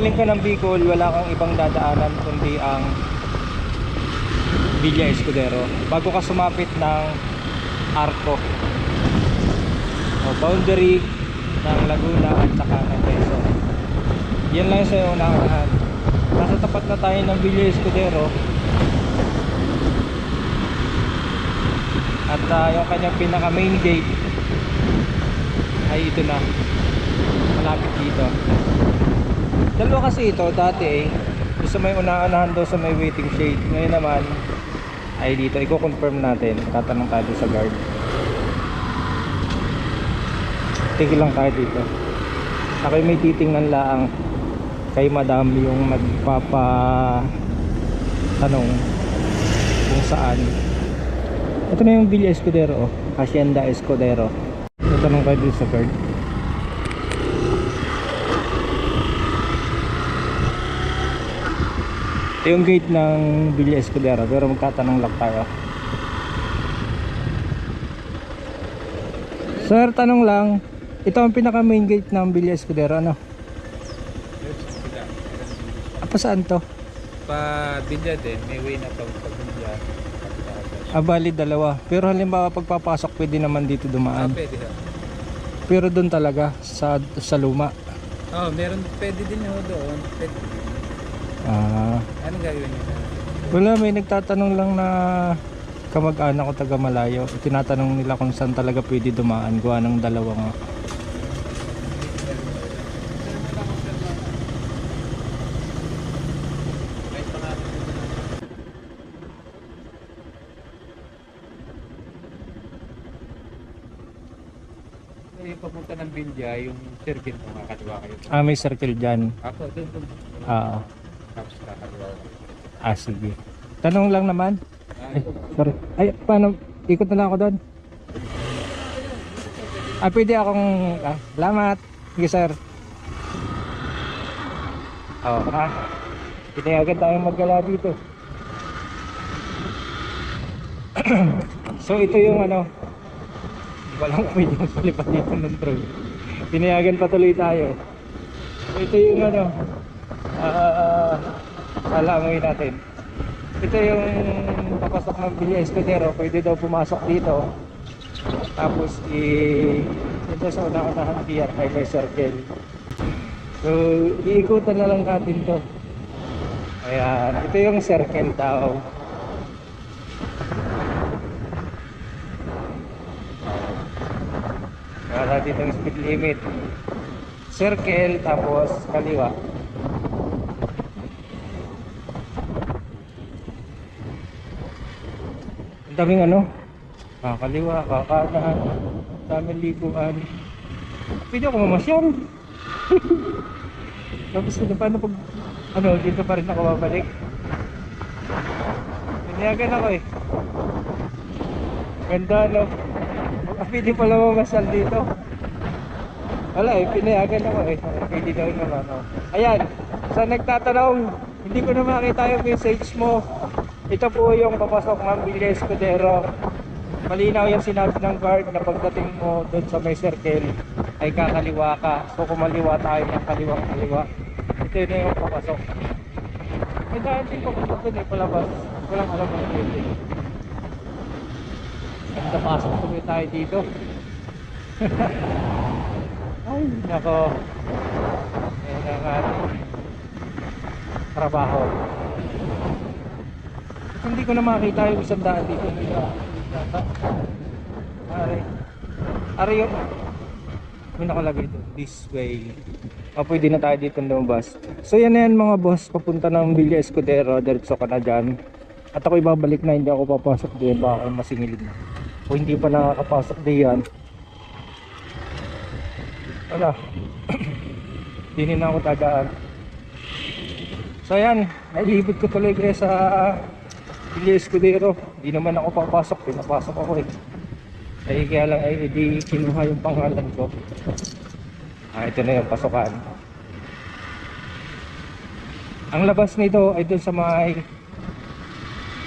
galing ka ng Bicol, wala kang ibang dadaanan kundi ang Villa Escudero. Bago ka sumapit ng Arco. O, boundary ng Laguna at saka ng Quezon. Yan lang sa yung unahan. Nasa tapat na tayo ng Villa Escudero. At ah, yung kanyang pinaka main gate ay ito na. Malapit dito. Dalawa kasi ito dati eh. Gusto may unahan daw sa may waiting shade. Ngayon naman ay dito. Iko-confirm natin. Tatanong tayo sa guard. Tigil lang tayo dito. Ako may titingnan lang kay madam yung magpapa tanong kung saan ito na yung Villa Escudero oh. Hacienda Escudero tatanong dito sa guard ito yung gate ng Villa Escudero pero magtatanong lang tayo Sir, tanong lang ito ang pinaka main gate ng Villa Escudero ano? Apa saan to? Pa Binja din, may way na pag Binja. Ah, bali dalawa. Pero halimbawa pagpapasok pwede naman dito Ah, dumaan. pwede ha. Pero doon talaga sa sa luma. Oh, meron pwede din ho doon. Pwede. Ah, Anong gagawin niyo? wala may nagtatanong lang na kamag-anak ko taga Malayo. Tinatanong nila kung saan talaga pwede dumaan. Gawa ng dalawa nga. Yung papunta ng Binja, yung circle mo kakaliwa kayo. Ah, may circle dyan. Ako doon doon. Ah, Tapos kakaliwa ko. ah sige. Tanong lang naman. Ah, Ay, sorry. Ay, paano? Ikot na lang ako doon. Ah, pwede akong... Ah, salamat. Sige, sir. Oo, oh, ha? Pinayagan tayong maggala dito. so, ito yung ano... Walang pwede magpalipat dito ng drone. Pinayagan patuloy tayo. So, ito yung ano... Ah... alamoy natin. Ito yung papasok ng Villa Escudero. Pwede daw pumasok dito. Tapos i dito sa una-unahan pier ay may circle. So iikutan na lang natin to. Ayan, ito yung circle daw. Wala dito yung speed limit. Circle tapos kaliwa. Ang daming ano, kakaliwa, kakanan, daming liguan. Pwede ako mamasyal. Tapos ano, paano pag, ano, dito pa rin ako babalik. Pinayagan ako eh. Ganda no. Pwede pala mamasyal dito. Wala eh, pinayagan ako eh. Pwede daw naman. Oh. Ayan, sa nagtatanong, hindi ko na makita yung message mo. Ito po yung papasok ng Villa Escudero. Malinaw yung sinabi ng guard na pagdating mo doon sa may circle ay kakaliwa ka. So kumaliwa tayo ng kaliwang kaliwa. Ito na yung papasok. May dahil din papunta doon eh, palabas. Walang alam ang pwede. At napasok tuloy tayo dito. ay, nako. Yan ang ating trabaho. Hindi ko na makita yung isang daan dito. Are. Are yun. May nakalagay doon. This way. O, pwede na tayo dito lumabas. So yan na yan mga boss. Papunta ng Villa Escudero. Diretso ka na dyan. At ako ibabalik na. Hindi ako papasok diyan. Baka ako masingilin na. O hindi pa nakakapasok diyan. Wala. Hindi na ako tagaan. So yan. Nailibot ko tuloy kaya sa Villa Escudero. Hindi naman ako papasok. Pinapasok ako eh. Ay kaya lang ay hindi kinuha yung pangalan ko. Ah, ito na yung pasukan. Ang labas nito ay doon sa may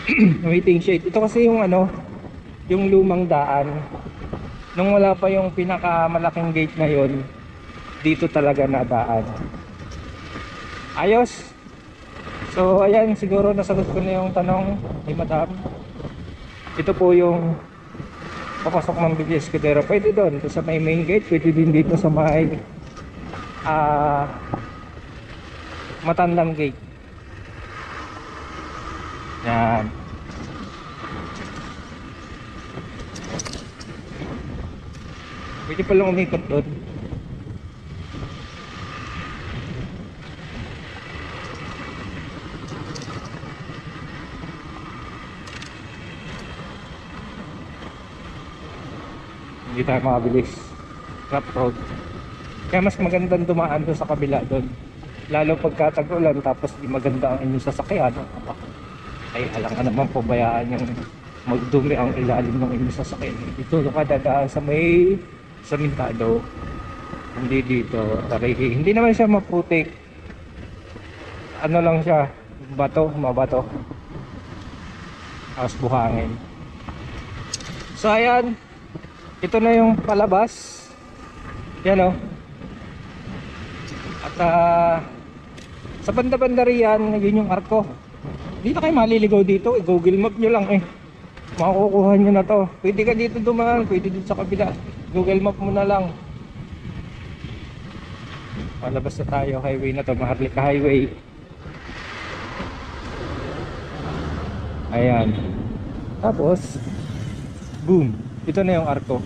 waiting shade. Ito kasi yung ano, yung lumang daan. Nung wala pa yung pinakamalaking gate na yon, dito talaga na daan. Ayos. So, ayan, siguro nasagot ko na yung tanong ni Madam. Ito po yung papasok ng BG Escudero. Pwede doon, sa may main gate. Pwede din dito sa may ah Matandang Gate. Yan. Pwede palang umikot doon. Hindi tayo makabilis. Rough road. Kaya mas magandang dumaan doon sa kabila doon. Lalo pagka tag-ulan tapos di maganda ang inyong sasakyan. Ay alam ka naman pabayaan yung magdumi ang ilalim ng inyong sasakyan. Dito ka dadaan sa may samintado. Hindi dito. Tarihi. Hindi naman siya maputik. Ano lang siya. Bato. Mabato. Tapos buhangin. So ayan. Ito na yung palabas. Yan o. At ah, sa banda-banda riyan, yun yung arko. Na kayo maliligaw dito. I-google map nyo lang eh. Makukuha nyo na to. Pwede ka dito dumaan. Pwede dito sa kabila. Google map mo na lang. Palabas na tayo. Highway na to. Maharlika Highway. Ayan. Tapos, boom. Ito na yung arko.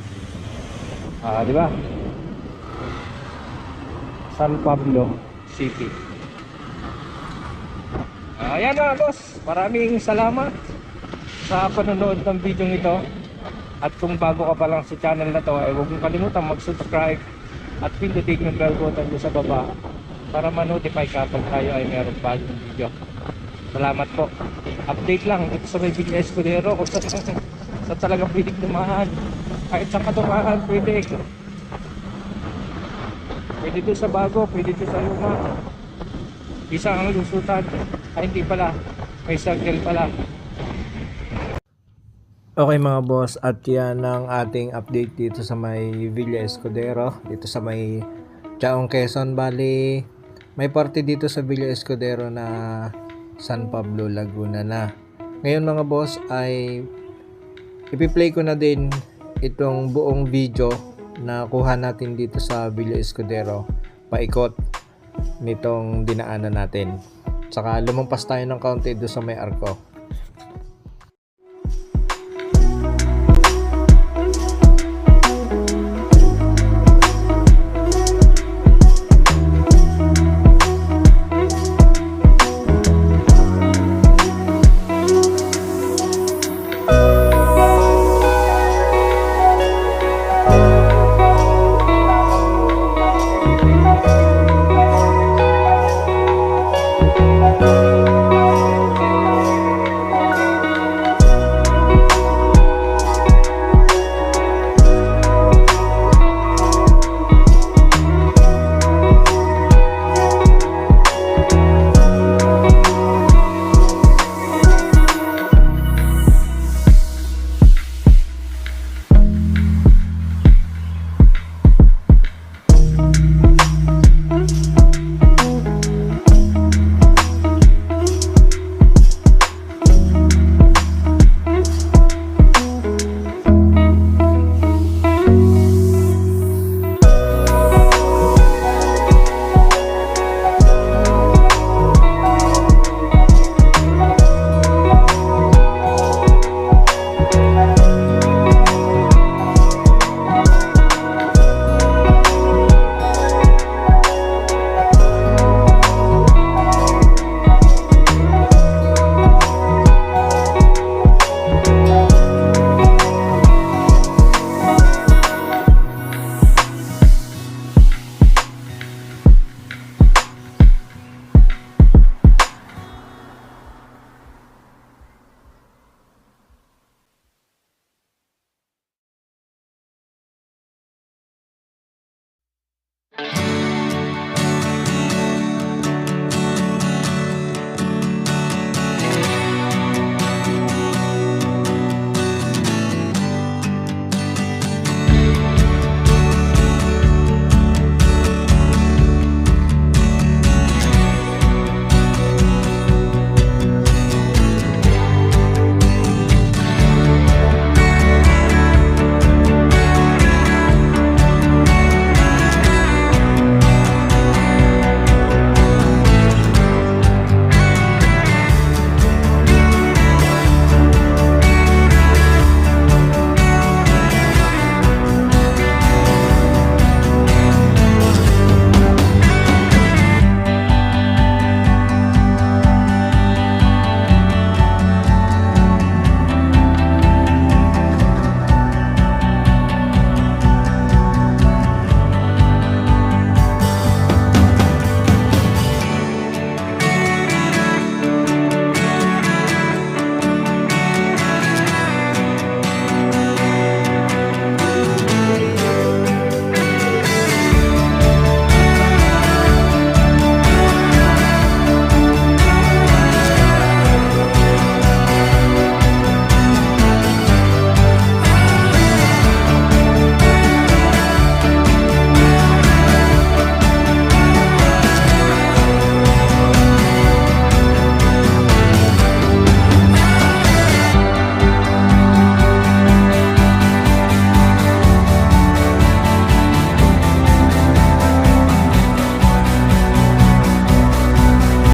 Ah, di ba? San Pablo City. Ah, Ayan na, boss. Maraming salamat sa panonood ng video ito. At kung bago ka pa lang sa channel na to, ay huwag mong kalimutan mag-subscribe at pindutin yung bell button doon sa baba para ma-notify ka pag tayo ay meron bagong video. Salamat po. Update lang dito sa may Villa Escudero kung saan, saan talaga pwede dumahan. Kahit saan ka dumahan, pwede. Pwede doon sa bago, pwede doon sa luma. Isa ang lusutan. Ay hindi pala. May circle pala. Okay mga boss, at yan ang ating update dito sa may Villa Escudero, dito sa may Chaong Quezon Valley. May parte dito sa Villa Escudero na San Pablo, Laguna na. Ngayon mga boss ay ipi-play ko na din itong buong video na kuha natin dito sa Villa Escudero paikot nitong dinaanan natin. Saka lumampas tayo ng kaunti doon sa may arko.